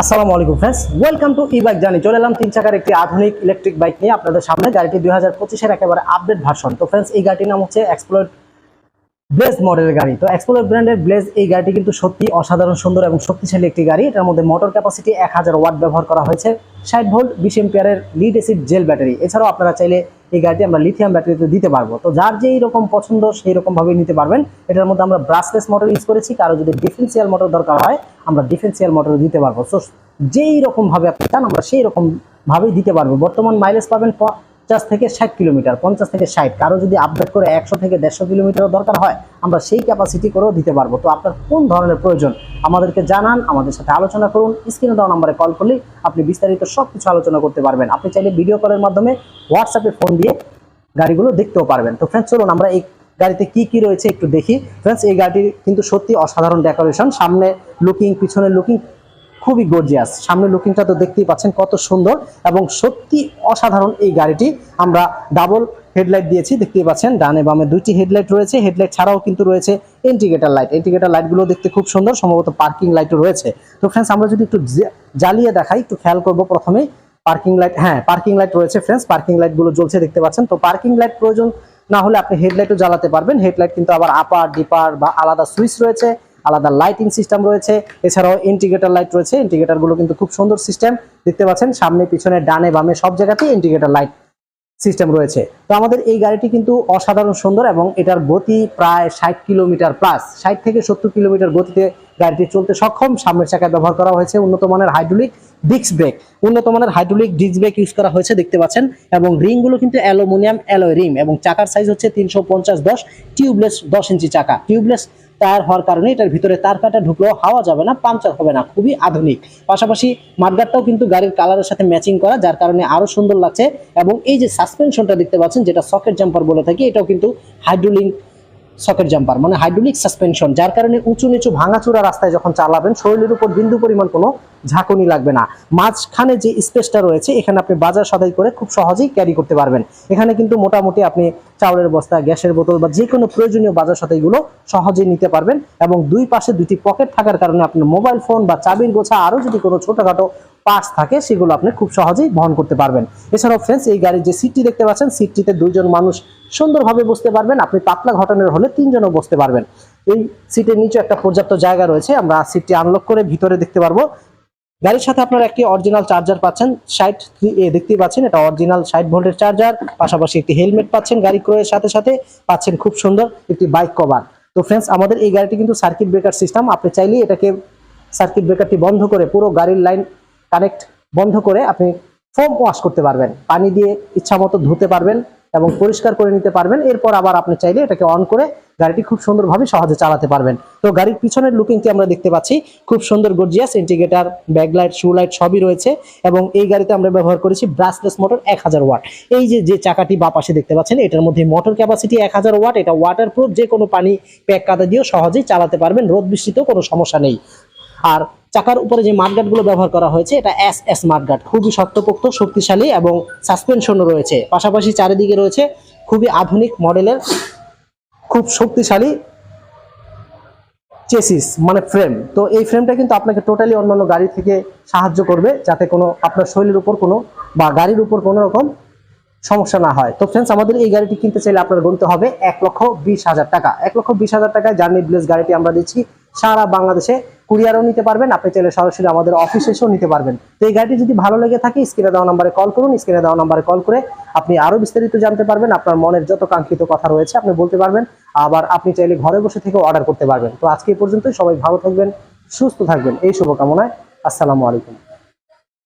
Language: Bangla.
আসসালামু আলাইকুম friends welcome to e bike জানি চলে এলাম তিন চাকার একটি আধুনিক ইলেকট্রিক বাইক নিয়ে আপনাদের সামনে। গাড়িটি দুই হাজার পঁচিশের একেবারে আপডেট ভার্সন তো ফ্রেন্ডস এই গাড়িটির নাম হচ্ছে এক্সপ্লোর ব্লেজ মডেলের গাড়ি। তো এক্সপ্লোর ব্র্যান্ডের ব্লেজ এই গাড়িটি কিন্তু সত্যি অসাধারণ, সুন্দর এবং শক্তিশালী একটি গাড়ি। এটার মধ্যে মোটর ক্যাপাসিটি এক হাজার ওয়াট ব্যবহার করা হয়েছে। ষাট ভোল্ট বিশ এম্পিয়ারের লিড এসিড জেল ব্যাটারি এছাড়াও আপনারা চাইলে এই গাড়িটি আমরা লিথিয়াম ব্যাটারিতে দিতে পারব। তো যার যেই রকম পছন্দ, সেই রকম ভাবে নিতে পারবেন। এটার মধ্যে আমরা ব্রাসলেস মোটর ইউজ করেছি। কারও যদি ডিফেন্সিয়াল মোটর দরকার হয়, আমরা ডিফেন্সিয়াল মোটর দিতে পারব। সো যেই রকমভাবে আপনি চান, আমরা সেই রকম ভাবেই দিতে পারব। বর্তমান মাইলেজ পাবেন পঞ্চাশ থেকে ষাট কিলোমিটার, পঞ্চাশ থেকে ষাট। কারও যদি আপডেট করে একশো থেকে দেড়শো কিলোমিটারও দরকার হয়, আমরা সেই ক্যাপাসিটি করেও দিতে পারব। তো আপনার কোন ধরনের প্রয়োজন আমাদেরকে জানান, আমাদের সাথে আলোচনা করুন স্ক্রিনে দেওয়া নাম্বারে কল করলে আপনি বিস্তারিত সব কিছু আলোচনা করতে পারবেন। আপনি চাইলে ভিডিও কলের মাধ্যমে হোয়াটসঅ্যাপে ফোন দিয়ে গাড়িগুলো দেখতেও পারবেন। তো ফ্রেন্ডস চলুন আমরা এই গাড়িতে কি কি রয়েছে একটু দেখি। ফ্রেন্ডস এই গাড়িটির কিন্তু সত্যি অসাধারণ ডেকোরেশন সামনে লুকিং পিছনে লুকিং খুবই গর্জিয়াস সামনে লুকিংটা তো দেখতেই পাচ্ছেন কত সুন্দর এবং সত্যি অসাধারণ এই গাড়িটি। আমরা ডাবল হেডলাইট দিয়েছি, দেখতেই পাচ্ছেন, ডানে বামে দুইটি হেডলাইট রয়েছে। হেডলাইট ছাড়াও কিন্তু রয়েছে ইন্ডিকেটার লাইট ইন্ডিকেটার লাইটগুলো দেখতে খুব সুন্দর, সম্ভবত পার্কিং লাইটও রয়েছে। তো ফ্রেন্ডস আমরা যদি একটু জ্বালিয়ে দেখাই, একটু খেয়াল করব প্রথমেই পার্কিং লাইট হ্যাঁ পার্কিং লাইট রয়েছে ফ্রেন্ডস পার্কিং লাইটগুলো জ্বলছে, দেখতে পাচ্ছেন। তো পার্কিং লাইট প্রয়োজন না হলে আপনি হেডলাইটও জ্বালাতে পারবেন। হেডলাইট কিন্তু আবার আপার ডিপার বা আলাদা সুইচ রয়েছে। আলাদা লাইটিং সিস্টেম রয়েছে। এছাড়াও ইন্ডিকেটর লাইট রয়েছে। ইন্ডিকেটরগুলো কিন্তু খুব সুন্দর সিস্টেম দেখতে পাচ্ছেন, সামনে, পিছনে, ডানে, বামে সব জায়গাতেই ইন্ডিকেটর লাইট সিস্টেম রয়েছে। তো আমাদের এই গাড়িটি কিন্তু অসাধারণ সুন্দর এবং এটার গতি প্রায় ষাট কিলোমিটার প্লাস ষাট থেকে সত্তর কিলোমিটার গতিতে গাড়িটি চলতে সক্ষম। সামনের চাকায় ব্যবহার করা হয়েছে উন্নত মানের হাইড্রোলিক ডিস্ক ব্রেক উন্নত মানের হাইড্রোলিক ডিস্ক ব্রেক ইউজ করা হয়েছে, দেখতে পাচ্ছেন। এবং রিংগুলো কিন্তু অ্যালুমিনিয়াম অ্যালয় রিং এবং চাকার সাইজ হচ্ছে তিনশো পঞ্চাশ দশ টিউবলেস দশ ইঞ্চি চাকা। টিউবলেস টায়ার হওয়ার কারণে এটার ভিতরে তার কাটা ঢুকলেও হাওয়া যাবে না, পাংচার হবে না, খুবই আধুনিক। পাশাপাশি মাঠগাটটাও কিন্তু গাড়ির কালারের সাথে ম্যাচিং করা, যার কারণে আরও সুন্দর লাগছে। এবং এই যে সাসপেনশনটা দেখতে পাচ্ছেন, যেটা সকেট জাম্পার বলে থাকি, এটাও কিন্তু হাইড্রোলিক সকেট জাম্পার মানে হাইড্রোলিক সাসপেনশন, যার কারণে উঁচু নিচু ভাঙাচুরা রাস্তায় যখন চালাবেন, শরীরের উপর বিন্দু পরিমাণ কোনো ঝাঁকুনি লাগবে না। মাঝখানে যে স্পেসটা রয়েছে, এখানে আপনি বাজার সদাই করে খুব সহজেই ক্যারি করতে পারবেন। এখানে কিন্তু মোটামুটি আপনি চাউলের বস্তা, গ্যাসের বোতল বা যে কোনো প্রয়োজনীয় বাজার সদাইগুলো সহজেই নিতে পারবেন এবং দুই পাশে দুটি পকেট থাকার কারণে আপনার মোবাইল ফোন বা চাবির গোছা আরও যদি কোনো ছোটখাটো পার্টস থাকে, সেগুলো আপনি খুব সহজেই বহন করতে পারবেন। এছাড়াও ফ্রেন্ডস এই গাড়ির যে সিটটি দেখতে পাচ্ছেন সিটটিতে দুইজন মানুষ সুন্দরভাবে বসতে পারবেন। আপনি পাতলা ঘটনের হলে তিনজনও বসতে পারবেন। এই সিটের নিচে একটা পর্যাপ্ত জায়গা রয়েছে, আমরা সিটটি আনলক করে ভিতরে দেখতে পারব। গাড়ির সাথে আপনারা একটি অরিজিনাল চার্জার পাচ্ছেন ষাট এ দেখতেই পাচ্ছেন, এটা অরিজিনাল ষাট ভোল্টের চার্জার পাশাপাশি একটি হেলমেট পাচ্ছেন গাড়ি ক্রয়ের সাথে সাথে, পাচ্ছেন খুব সুন্দর একটি বাইক কভার তো ফ্রেন্ডস আমাদের এই গাড়িটি কিন্তু সার্কিট ব্রেকার সিস্টেম আপনি চাইলেই এটাকে সার্কিট ব্রেকারটি বন্ধ করে পুরো গাড়ির লাইন কানেক্ট বন্ধ করে আপনি ফোম ওয়াশ করতে পারবেন। পানি দিয়ে ইচ্ছা মতো ধুতে পারবেন এবং পরিষ্কার করে নিতে পারবেন। এরপর আবার আপনি চাইলে এটাকে অন করে গাড়িটি খুব সুন্দরভাবে সহজে চালাতে পারবেন। তো গাড়ির পিছনের লুকিংটি আমরা দেখতে পাচ্ছি। খুব সুন্দর gorgeous indicator backlight show light সবই রয়েছে এবং এই গাড়িতে আমরা ব্যবহার করেছি ব্রাসলেস মোটর এক হাজার ওয়াট এই যে যে চাকাটি বা পাশে দেখতে পাচ্ছেন, এটার মধ্যে মোটর ক্যাপাসিটি এক হাজার ওয়াট এটা ওয়াটার প্রুফ যে কোনো পানি প্যাক কাদা দিয়েও সহজেই চালাতে পারবেন। রোদ বৃষ্টিতেও কোনো সমস্যা নেই। আর চাকার উপরে যে মাঠগাটগুলো ব্যবহার করা হয়েছে, এটা এস এস মাঠগাট খুবই শক্তপোক্ত, শক্তিশালী এবং সাসপেনশনও রয়েছে। পাশাপাশি চারিদিকে রয়েছে খুবই আধুনিক মডেলের খুব শক্তিশালী চেসিস মানে ফ্রেম তো এই ফ্রেমটা কিন্তু আপনাকে টোটালি অন্যান্য গাড়ি থেকে সাহায্য করবে, যাতে কোনো আপনার শরীরের উপর কোনো বা গাড়ির উপর কোনো রকম সমস্যা না হয়। তো ফ্রেন্ডস আমাদের এই গাড়িটি কিনতে চাইলে আপনার গুনতে হবে এক লক্ষ বিশ হাজার টাকা। এক লক্ষ বিশ হাজার টাকায় জার্নি ব্লেস গাড়িটি আমরা দিচ্ছি সারা বাংলাদেশে কুরিয়ারও নিতে পারবেন, আপনি চাইলে সরাসরি আমাদের অফিসে এসেও নিতে পারবেন। তো এই গাড়িটি যদি ভালো লেগে থাকে স্ক্রিনে দেওয়া নাম্বারে কল করুন স্ক্রিনে দেওয়া নাম্বারে কল করে আপনি আরও বিস্তারিত জানতে পারবেন, আপনার মনের যত কাঙ্ক্ষিত কথা রয়েছে আপনি বলতে পারবেন, আবার আপনি চাইলে ঘরে বসে থেকে অর্ডার করতে পারবেন। তো আজকে পর্যন্ত সবাই ভালো থাকবেন, সুস্থ থাকবেন, এই শুভকামনায়, আসসালামু আলাইকুম।